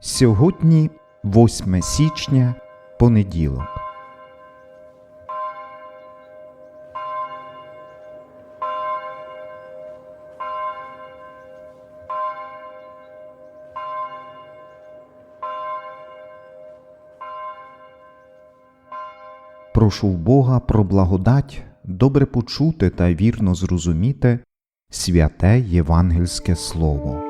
Сьогодні 8 січня, понеділок. Прошу Бога про благодать добре почути та вірно зрозуміти святе євангельське слово.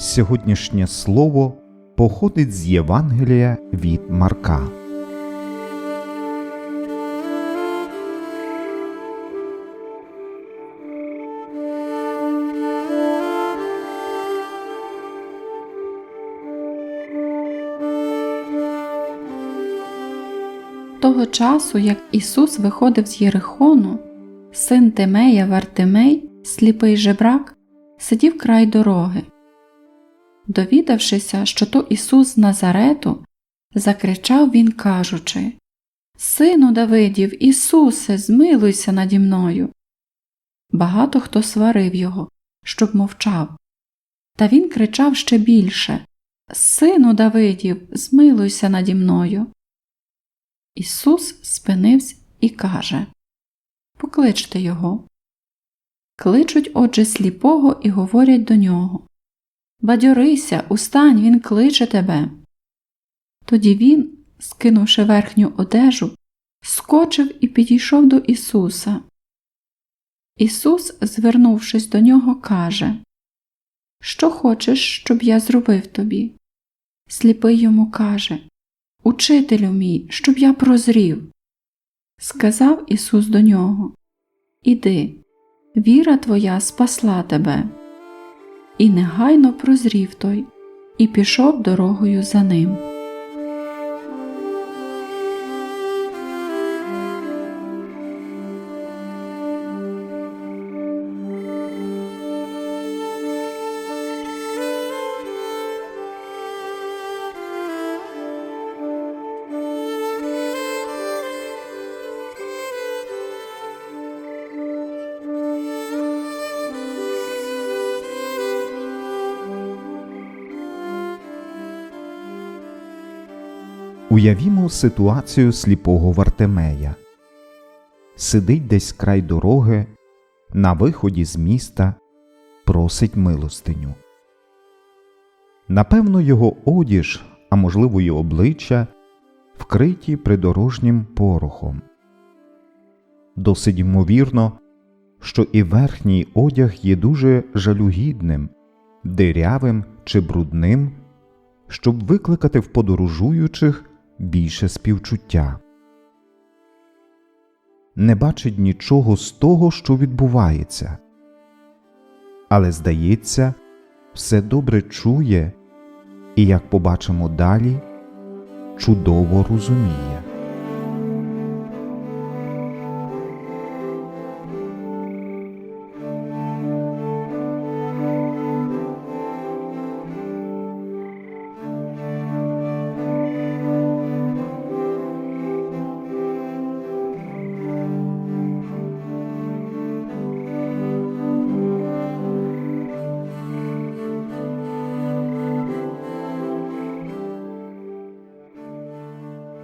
Сьогоднішнє слово походить з Євангелія від Марка. Того часу, як Ісус виходив з Єрихону, син Тимея Вартимей, сліпий жебрак, сидів край дороги. Довідавшися, що то Ісус з Назарету, закричав він, кажучи Сину Давидів, Ісусе, змилуйся наді мною. Багато хто сварив його, щоб мовчав. Та він кричав ще більше Сину Давидів, змилуйся наді мною. Ісус спинився і каже Покличте його. Кличуть, отже, сліпого і говорять до нього Бадьорися, устань, він кличе тебе. Тоді він, скинувши верхню одежу, скочив і підійшов до Ісуса. Ісус, звернувшись до нього, каже Що хочеш, щоб я зробив тобі? Сліпий йому каже Учителю мій, щоб я прозрів. Сказав Ісус до нього Іди, віра твоя спасла тебе. І негайно прозрів той, і пішов дорогою за ним. Уявімо ситуацію сліпого Вартемея. Сидить десь край дороги, на виході з міста, просить милостиню. Напевно, його одіж, а можливо, й обличчя, вкриті придорожнім порохом. Досить ймовірно, що і верхній одяг є дуже жалюгідним, дирявим чи брудним, щоб викликати в подорожуючих більше співчуття. Не бачить нічого з того, що відбувається, але, здається, все добре чує і, як побачимо далі, чудово розуміє.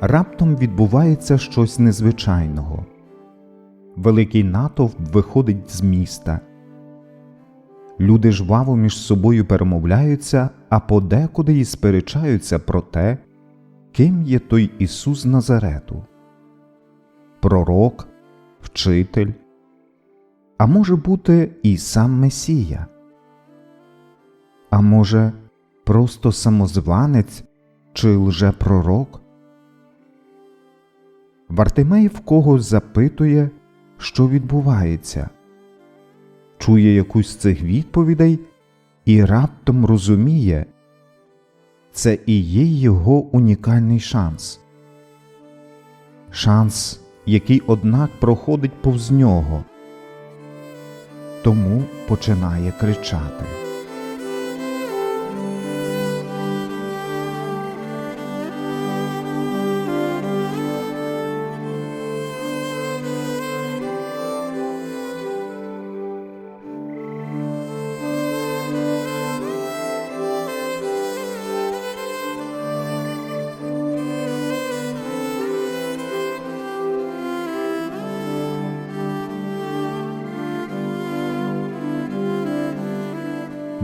Раптом відбувається щось незвичайного. Великий натовп виходить з міста. Люди жваво між собою перемовляються, а подекуди й сперечаються про те, ким є той Ісус Назарету пророк, вчитель, а може бути і сам Месія, а може, просто самозванець чи лжепророк. Вартимей в когось запитує, що відбувається, чує якусь з цих відповідей і раптом розуміє це і є його унікальний шанс. Шанс, який, однак, проходить повз нього, тому починає кричати.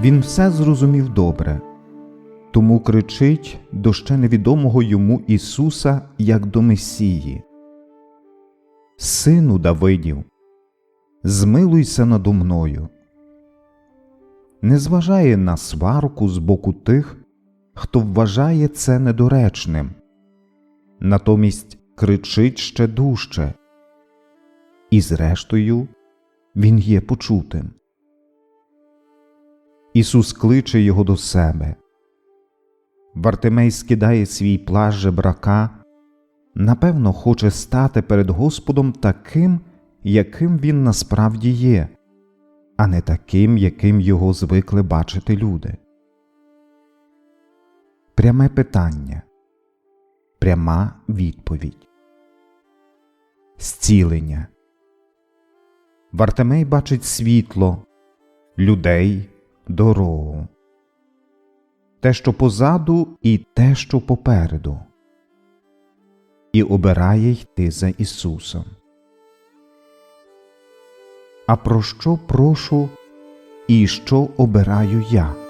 Він все зрозумів добре, тому кричить до ще невідомого йому Ісуса як до Месії. Сину Давидів, змилуйся надо мною. Не зважає на сварку з боку тих, хто вважає це недоречним, натомість кричить ще дужче, і зрештою він є почутим. Ісус кличе його до себе. Вартимей скидає свій плащ жебрака, напевно, хоче стати перед Господом таким, яким він насправді є, а не таким, яким його звикли бачити люди. Пряме питання, пряма відповідь. Зцілення. Вартимей бачить світло, людей, дорогу. Те, що позаду, і те, що попереду, і обирає йти за Ісусом. А про що прошу і що обираю я?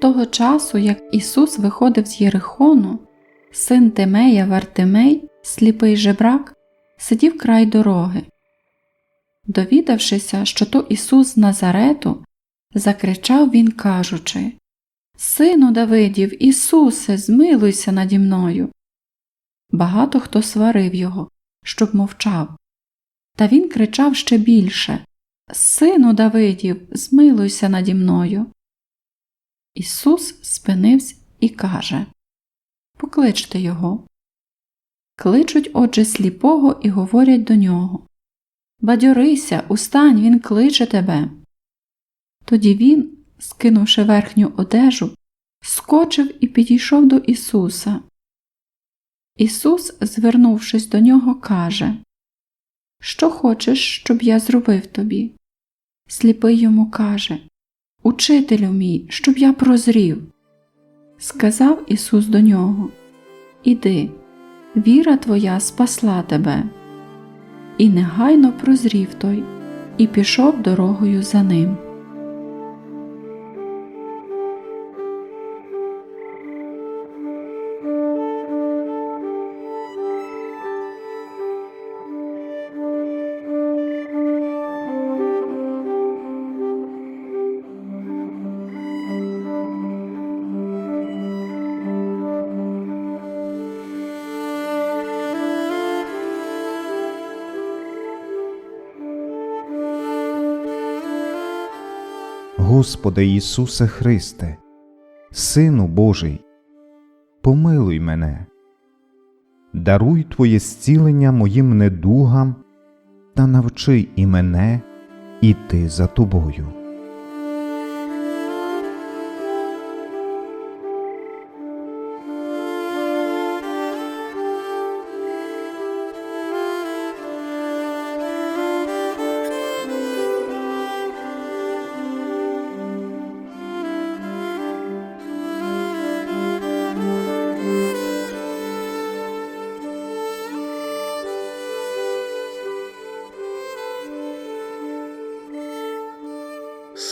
Того часу, як Ісус виходив з Єрихону, син Тимея Вартимей, сліпий жебрак, сидів край дороги. Довідавшися, що то Ісус з Назарету, закричав він, кажучи Сину Давидів, Ісусе, змилуйся наді мною. Багато хто сварив його, щоб мовчав. Та він кричав ще більше Сину Давидів, змилуйся наді мною. Ісус спинився і каже Покличте його. Кличуть, отже, сліпого і говорять до нього Бадьорися, устань, він кличе тебе. Тоді він, скинувши верхню одежу, скочив і підійшов до Ісуса. Ісус, звернувшись до нього, каже Що хочеш, щоб я зробив тобі? Сліпий йому каже Учителю мій, щоб я прозрів. Сказав Ісус до нього Іди, віра твоя спасла тебе. І негайно прозрів той, і пішов дорогою за ним. Господи Ісусе Христе, Сину Божий, помилуй мене, даруй Твоє зцілення моїм недугам та навчи і мене іти за Тобою.